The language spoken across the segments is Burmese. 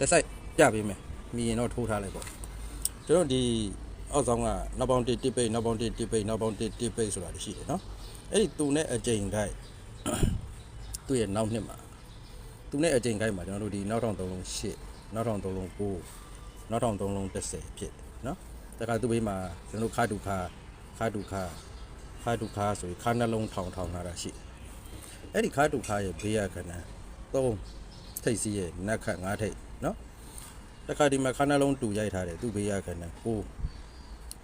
တစ်ဆိုင်ပြပေးမယ်မြင်ရင်တော့ထိုးထားလိုက်ပေါ့ကျွန်တော်ဒီအောက်ဆောင်ကနောက်ပေါင်း1တစ်ပိတ်နောက်ပေါင်း1တစ်ပိတ်နောက်ပေါင်း1တစ်ပိတ်ဆိုတာရှိတယ်နော်အဲ့ဒီသူနဲ့အကြိမ်ခိုက်သူ့ရဲ့နောက်နှစ်မှာသူနဲ့အကြိမ်ခိုက်မှာကျွန်တော်တို့ဒီနောက်ထောင်3လုံး8နောက်ထောင်3လုံး9နောက်ထောင်3လုံး10ဖြစ်တယ်နော်တခါသူ့ဘေးမှာကျွန်တော်တို့ခါတူခါခါတူခါခါတူခါဆိုရင်ခါနှလုံးထောင်ထောင်လာတာရှိတယ်အဲ့ဒီခါတူခါရဲ့ဘေးရခဏ3ထိတ်စီးရဲ့နက်ခတ်5ထိတ် နော်တခါဒီမှာခါနှလုံးတူရိုက်ထားတယ်သူ့ဘေးရခဏ9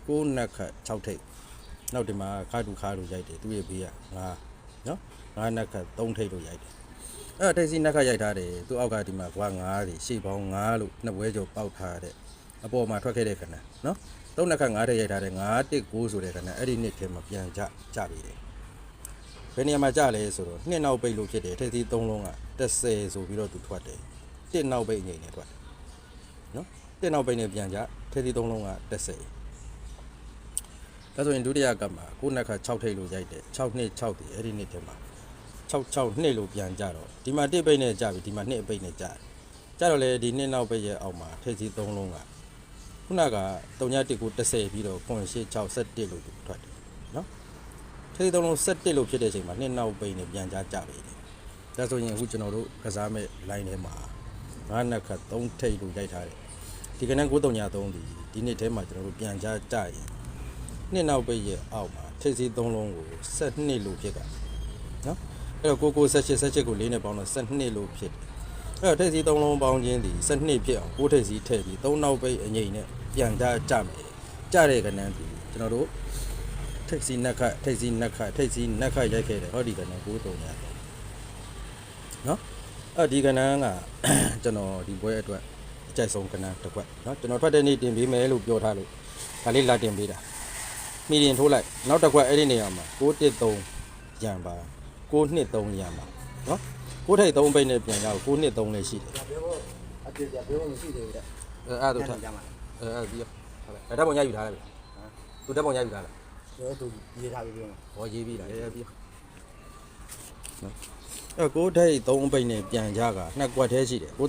9နက်ခတ်6ထိတ်နောက်ဒီမှာခါတူခါတူရိုက်တယ်သူ့ရဲ့ဘေးက5နော်5နက်ခတ်3ထိတ်လို့ရိုက်တယ်အဲ့ဒါထိတ်စီးနက်ခတ်ရိုက်ထားတယ်သူ့အောက်ကဒီမှာကွာ9တွေရှေ့ပေါင်း9လို့နှစ်ဝဲကျော်ပေါက်ထားတဲ့အပေါ်မှာထွက်ခဲ့တဲ့ခဏနော်3နက်ခတ်5ထိတ်ရိုက်ထားတယ်9 1 9ဆိုတဲ့ခဏအဲ့ဒီနှစ်ထဲမှာပြန်ကြကြပြီတယ်ဘယ်နေရာမှာကြလဲဆိုတော့နှစ်နောက်ပိတ်လို့ဖြစ်တယ်ထိပ်သီးသုံးလုံးက30ဆိုပြီးတော့သူထွက်တယ် တစ်နောက်ပိတ်ငိမ့်နေထွက်တယ်နော်တစ်နောက်ပိတ်နေပြန်ကြထိပ်သီးသုံးလုံးက30ဒါဆိုရင်ဒုတိယကမှာကိုယ့်နက်က6ထိပ်လို့ရိုက်တယ်6နှစ်6ဒီအဲ့ဒီနှစ်ထဲမှာ6 6နှစ်လို့ပြန်ကြတော့ဒီမှာတစ်ပိတ်နဲ့ကြပြီဒီမှာနှစ်အပိတ်နဲ့ကြတယ်ကြတော့လေဒီနှစ်နောက်ပိတ်ရဲ့အောက်မှာထိပ်သီးသုံးလုံးကခုနက3ည1ကို30ပြီးတော့ခွန်8 6 7လို့သူထွက်တယ်နော်ထိပ်သုံးလုံး7လို့ဖြစ်တဲ့အချိန်မှာနှစ်နောက်ပိန်နဲ့ပြန်ကြကြပြီတယ်။ဒါဆိုရင်အခုကျွန်တော်တို့ကစားမဲ့ line ထဲမှာ ငါးနက်ခတ်3ထိပ်လို့ရိုက်ထားတယ်။ဒီကနေ့9303ဒီဒီနေ့ထဲမှာကျွန်တော်တို့ပြန်ကြကြရင်နှစ်နောက်ပိတ်ရဲ့အောက်မှာထိပ်စီး3လုံးကို7လို့ဖြစ်တာ။နော်။အဲ့တော့ကိုကို78 78ကို၄နဲ့ပေါင်းတော့7လို့ဖြစ်တယ်။အဲ့တော့ထိပ်စီး3လုံးပေါင်းခြင်းဒီ7ဖြစ်အောင်ကိုထိပ်စီးထည့်ပြီး3နောက်ပိတ်အငိမ့်နဲ့ပြန်ကြကြမယ်။ကြတဲ့ကဏ္ဍဒီကျွန်တော်တို့ထိတ်စီနက်ခတ်ထိတ်စီနက်ခတ်ထိတ်စီနက်ခတ်ရိုက်ခဲ့တယ်ဟောဒီကနန်း9တုံရနော် အဲ့ဒီကနန်းကကျွန်တော်ဒီပွဲအတွက်အကြိုက်ဆုံးကနန်းတစ်ခွက်နော်ကျွန်တော်ထွက်တဲ့နေ့တင်ပေးမယ်လို့ပြောထားလို့ဒါလေးလာတင်ပေးတာမိရင်ထိုးလိုက်နောက်တစ်ခွက်အဲ့ဒီနေရာမှာ613ရံပါ623ရံပါနော်6ထိတ်3ပိတ်နဲ့ပြန်ရအောင်623လည်းရှိတယ်ပြောဖို့အတေပြပြောဖို့မရှိသေးဘူးတဲ့အဲ့အဲ့ဒါတို့ထပ်ကြမှာအဲ့အဲ့ဒီဟုတ်လားအဲ့ဓာတ်ပုံရိုက်ယူထားလိုက်ပြီသူဓာတ်ပုံရိုက်ယူထားလားကျွန်တော်တို့ရေးထားပြီးပြောမှာဟောရေးပြီးလားရေးပြီး အဲ့ကိုထိတ်3ပိတ်နဲ့ပြန်ကြကနှစ်ကွက်သေးရှိတယ်933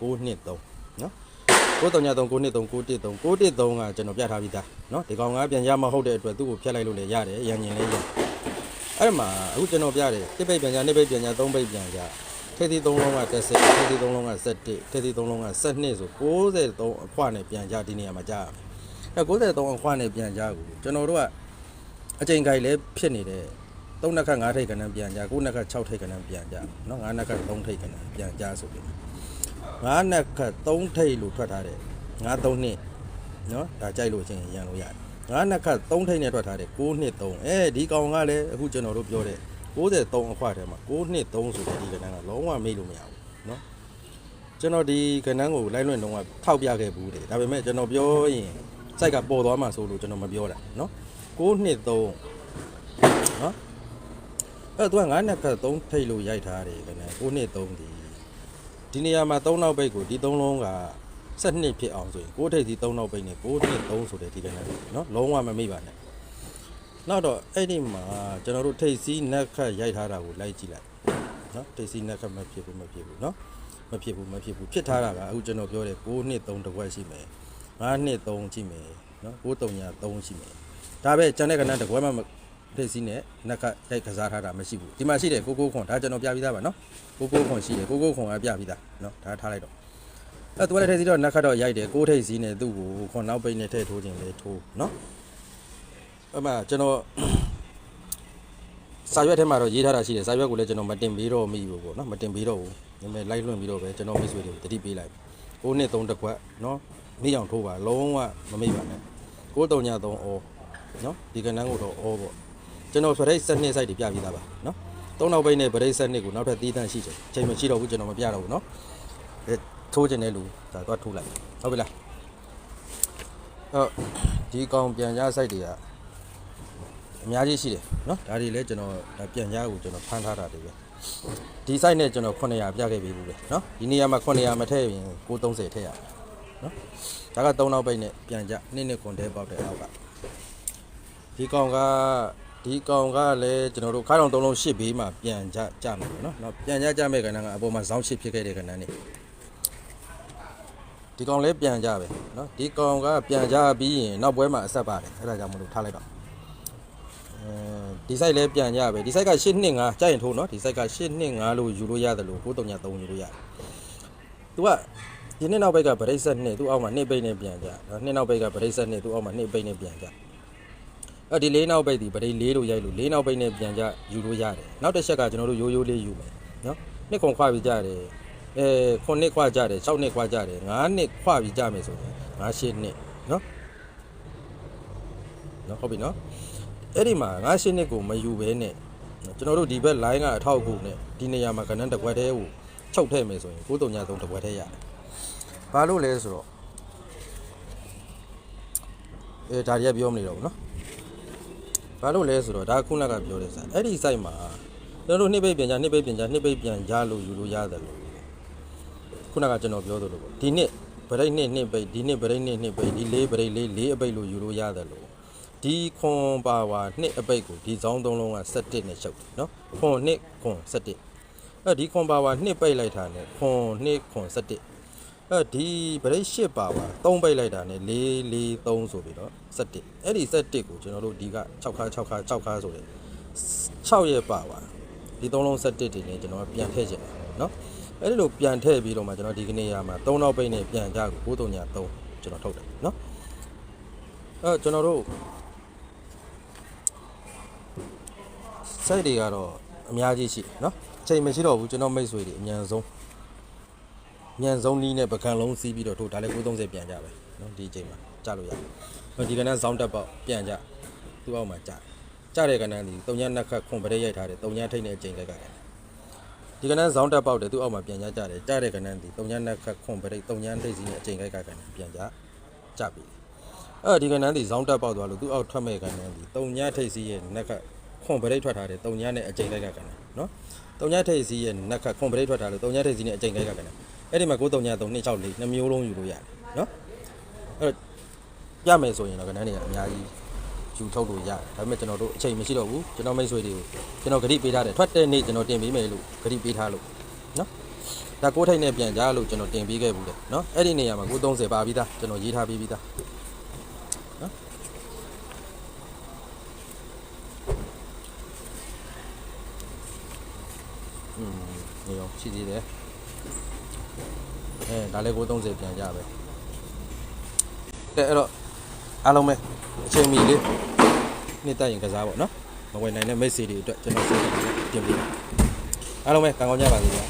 923နော်933 923 913 913ကကျွန်တော်ပြထားပြီးသားနော်ဒီကောင်ကပြန်ကြမဟုတ်တဲ့အတွက်သူ့ကိုဖျက်လိုက်လို့လည်းရတယ်ရန်ညင်လည်းရအဲ့မှာအခုကျွန်တော်ပြတယ်တစ်ပိတ်ပြန်ကြနှစ်ပိတ်ပြန်ကြ3ပိတ်ပြန်ကြထိတ်သီး3လုံးက30ထိတ်သီး3လုံးက17ထိတ်သီး3လုံးက12ဆို63အခွနဲ့ပြန်ကြဒီနေရာမှာကြာအဲ့93အခွနဲ့ပြန်ကြကိုကျွန်တော်တို့ကအချိန်ခိုင်လည်းဖြစ်နေတဲ့ 3နှစ်ခတ်5ထိပ်ကဏ္ဍပြန်ကြ9နှစ်ခတ်6ထိပ်ကဏ္ဍပြန်ကြเนาะ9နှစ်ခတ်3ထိပ်ကဏ္ဍပြန်ကြဆိုပြီး9နှစ်ခတ်3ထိပ်လို့ထွက်ထားတယ်9 3နှစ်เนาะဒါကြိုက်လို့ချင်းရန်လို့ရတယ်9နှစ်ခတ်3ထိပ်နဲ့ထွက်ထားတယ်9နှစ်3အဲဒီကောင်ကလည်းအခုကျွန်တော်တို့ပြောတဲ့63အခွထဲမှာ9နှစ်3ဆိုတဲ့ဒီကဏ္ဍကလုံးဝမေ့လို့မရဘူးเนาะကျွန်တော်ဒီကဏ္ဍကိုလိုက်လွင့်တော့ထောက်ပြခဲ့ဘူးတယ်ဒါပေမဲ့ကျွန်တော်ပြောရင်စိုက်ကပေါ်သွားမှာဆိုလို့ကျွန်တော်မပြောတာเนาะ9နှစ်3 နော် အဲ့တော့သူက9နှစ်က3ထိတ်လို့ရိုက်ထားတယ်ခင်ဗျ9နှစ်3ဒီဒီနေရာမှာ3နောက်ပိတ်ကိုဒီ3လုံးက7နှစ်ဖြစ်အောင်ဆိုရင်6ထိတ်ဒီ3နောက်ပိတ်နဲ့6နှစ်3ဆိုတဲ့ဒီကနေ့နော်လုံးဝမမိပါနဲ့နောက်တော့အဲ့ဒီမှာကျွန်တော်တို့ထိတ်စီးနက်ခတ်ရိုက်ထားတာကိုလိုက်ကြည့်လိုက်နော်ထိတ်စီးနက်ခတ်မဖြစ်ဘူးမဖြစ်ဘူးနော်မဖြစ်ဘူးမဖြစ်ဘူးဖြစ်ထားတာကအခုကျွန်တော်ပြောတယ်6နှစ်3တစ်ခွက်ရှိမယ်9နှစ်3ရှိမယ်နော်6 3ညာ3ရှိမယ်ဒါပဲကျန်တဲ့ကဏ္ဍတစ်ခွက်မှ မထိပ်စီးနဲ့နက်ကရိုက်ကစားထားတာမရှိဘူးဒီမှာရှိတယ်ကိုကိုခွန်ဒါကျွန်တော်ပြပြီးသားပါနော်ကိုကိုခွန်ရှိတယ်ကိုကိုခွန်ကပြပြီးသားနော်ဒါထားလိုက်တော့အဲ့သူကလည်းထိပ်စီးတော့နက်ခတ်တော့ရိုက်တယ်ကိုထိပ်စီးနဲ့သူ့ကိုခွန်နောက်ပိတ်နဲ့ထည့်ထိုးခြင်းလေထိုးနော်အဲ့မှာကျွန်တော်စာရွက်ထဲမှာတော့ရေးထားတာရှိတယ်စာရွက်ကိုလည်းကျွန်တော်မတင်ပေးတော့မိဘူးပေါ့နော်မတင်ပေးတော့ဘူးနည်းနည်းလိုက်လွှင့်ပြီးတော့ပဲကျွန်တော်မိတ်ဆွေတွေကိုတတိပေးလိုက်ကိုနှစ်သုံးတစ်ခွက်နော်မိအောင်ထိုးပါလုံးဝမမိပါနဲ့ကိုတုံညာသုံးအော်နော်ဒီကနန်းကိုတော့အော်ပေါ့ ကျွန်တော်ဗရိတ်စနစ် site တွေပြပြီးသားပါနော်သုံးနောက်ပိတ်နဲ့ဗရိတ်စနစ်ကိုနောက်ထပ်သီးသန့်ရှိတယ်ချိန်မရှိတော့ဘူးကျွန်တော်မပြတော့ဘူးနော်အဲထိုးခြင်းတဲ့လူဒါတော့ထိုးလိုက်ဟုတ်ပြီလားအော်ဒီကောင်ပြန်ရ site တွေကအများကြီးရှိတယ်နော်ဒါတွေလည်းကျွန်တော်ပြန်ရကိုကျွန်တော်ဖမ်းထားတာတွေပဲဒီ site နဲ့ကျွန်တော်900ပြခဲ့ပြီးဘူးပဲနော်ဒီနေရာမှာ900မထည့်ရင်930ထည့်ရနော်ဒါက3နောက်ပိတ်နဲ့ပြန်ကြ2နှစ်ခွန်တဲပေါက်တဲ့အောက်ကဒီကောင်က ဒီကောင်ကလည်းကျွန်တော်တို့ခါတော်သုံးလုံးရှစ်ဘေးမှာပြန်ကြကြမယ်ပေါ့နော်။နော်ပြန်ကြကြမဲ့ကဏ္ဍကအပေါ်မှာဇောင်းရှစ်ဖြစ်ခဲ့တဲ့ကဏ္ဍနေ ဒီကောင်လည်းပြန်ကြပဲเนาะဒီကောင်ကပြန်ကြပြီးရင်နောက်ပွဲမှာအဆက်ပါတယ်အဲ့ဒါကြောင့်မလို့ထားလိုက်တော့အဲဒီ site လည်းပြန်ကြပဲဒီ site က825ကြာရင်ထိုးเนาะဒီ site က825လို့ယူလို့ရတယ်လို့9393ယူလို့ရတယ်သူကဒီနှစ်နောက်ဘက်ကဗရိတ်ဆက်နှစ်သူ့အောက်မှာနှစ်ပိတ်နဲ့ပြန်ကြเนาะနှစ်နောက်ဘက်ကဗရိတ်ဆက်နှစ်သူ့အောက်မှာနှစ်ပိတ်နဲ့ပြန်ကြ အဲ့ဒီ၄နောက်ပိတ်ဒီပရိ၄တို့ရိုက်လို့၄နောက်ပိတ်နဲ့ပြန်ကြယူလို့ရတယ်နောက်တစ်ချက်ကကျွန်တော်တို့ရိုးရိုးလေးယူမယ်နော်နှစ်ခုခွာပြီးကြရတယ်အဲခုနှစ်ခွာကြရတယ်၆နှစ်ခွာကြရတယ်၅နှစ်ခွာပြီးကြမယ်ဆိုရင်၅၈နှစ်နော်နော်ဟုတ်ပြီနော်အဲ့ဒီမှာ၅၈နှစ်ကိုမယူဘဲနဲ့ကျွန်တော်တို့ဒီဘက် line ကအထောက်အကူနဲ့ဒီနေရာမှာကဏ္ဍတစ်ခွက်တည်းကိုချုပ်ထည့်မယ်ဆိုရင်ကိုယ်တုံညာဆုံးတစ်ခွက်တည်းရတယ်ဘာလို့လဲဆိုတော့အဲဒါတွေကပြောမနေတော့ဘူးနော် ဘာလို့လဲဆိုတော့ဒါခုနကပြောတဲ့ဆိုင်အဲ့ဒီ site မှာကျွန်တော်တို့နှစ်ပိတ်ပြန်ကြနှစ်ပိတ်ပြန်ကြနှစ်ပိတ်ပြန်ကြလို့ယူလို့ရတယ်လို့ခုနကကျွန်တော်ပြောသလိုပေါ့ဒီနှစ်ဗရိတ်နှစ်နှစ်ပိတ်ဒီနှစ်ဗရိတ်နှစ်နှစ်ပိတ်ဒီလေးဗရိတ်လေးလေးအပိတ်လို့ယူလို့ရတယ်လို့ဒီခွန်ပါဝါနှစ်အပိတ်ကိုဒီဇောင်းသုံးလုံးက17နဲ့ရှုပ်တယ်နော်ခွန်နှစ်ခွန်17အဲဒီခွန်ပါဝါနှစ်ပိတ်လိုက်တာနဲ့ခွန်နှစ်ခွန်17 အဲဒီဗရိတ်8ပါဝါ3ပိတ်လိုက်တာနဲ့4 4 3ဆိုပြီးတော့17အဲ့ဒီ17ကိုကျွန်တော်တို့ဒီက6ခါ6ခါ6ခါဆိုတဲ့6ရဲ့ပါဝါဒီသုံးလုံး17တွေနဲ့ကျွန်တော်ပြန်ထည့်ချင်တယ်နော်အဲ့ဒီလိုပြန်ထည့်ပြီးတော့မှကျွန်တော်ဒီကနေ့ရမှာ3နောက်ပိတ်နဲ့ပြန်ကြကို93ည3ကျွန်တော်ထုတ်တယ်နော်အဲကျွန်တော်တို့ စိတ်တွေကတော့အများကြီးရှိတယ်เนาะအချိန်မရှိတော့ဘူးကျွန်တော်မိတ်ဆွေတွေအမြန်ဆုံး ညံဆုံးနီးနဲ့ပကံလုံးစီးပြီးတော့ထိုးဒါလည်း930ပြန်ကြပဲနော်ဒီအချိန်မှာကြလို့ရတယ်ဟိုဒီကဏ္ဍဇောင်းတက်ပေါက်ပြန်ကြသူ့အောက်မှာကြကြတဲ့ကဏ္ဍဒီ၃ညနှစ်ခတ်ခွန်ပရဲရိုက်ထားတယ်၃ညထိတ်တဲ့အချိန်ကကဒီကဏ္ဍဇောင်းတက်ပေါက်တယ်သူ့အောက်မှာပြန်ကြကြတယ်ကြတဲ့ကဏ္ဍဒီ၃ညနှစ်ခတ်ခွန်ပရဲ၃ညထိတ်စီးနေအချိန်ကကကပြန်ကြကြပြီအဲ့ဒီကဏ္ဍဒီဇောင်းတက်ပေါက်သွားလို့သူ့အောက်ထွက်မဲ့ကဏ္ဍဒီ၃ညထိတ်စီးရဲ့နှစ်ခတ်ခွန်ပရိတ်ထွက်ထားတယ်၃ညနဲ့အချိန်ကကကနော်၃ညထိတ်စီးရဲ့နှစ်ခတ်ခွန်ပရိတ်ထွက်ထားလို့၃ညထိတ်စီးနဲ့အချိန်ကကကနော် အဲ့ဒီမှာ9တုံညာ3 264နှစ်မျိုးလုံးယူလို့ရတယ်နော်အဲ့တော့ပြမယ်ဆိုရင်တော့ကဏ္ဍတွေကအများကြီးယူထုတ်လို့ရတယ်ဒါပေမဲ့ကျွန်တော်တို့အချိန်မရှိတော့ဘူးကျွန်တော်မိတ်ဆွေတွေကိုကျွန်တော်ဂရိပေးထားတယ်ထွက်တဲ့နေ့ကျွန်တော်တင်ပေးမယ်လို့ဂရိပေးထားလို့နော်ဒါကိုးထိတ်နဲ့ပြန်ကြလို့ကျွန်တော်တင်ပေးခဲ့ဘူးလေနော်အဲ့ဒီနေရာမှာ930ပါပြီးသားကျွန်တော်ရေးထားပေးပြီးသားอืมနေရောရှိသေးတယ် အဲဒါလည်း930ပြန်ကြပဲတဲ့အဲ့တော့အားလုံးပဲအချိန်မီလေးနေ့တက်ရင်ကစားပေါ့နော်မဝင်နိုင်တဲ့မိတ်ဆွေတွေအတွက်ကျွန်တော်ဆက်တင်ပြအားလုံးပဲကောင်းကောင်းကြပါစေဗျာ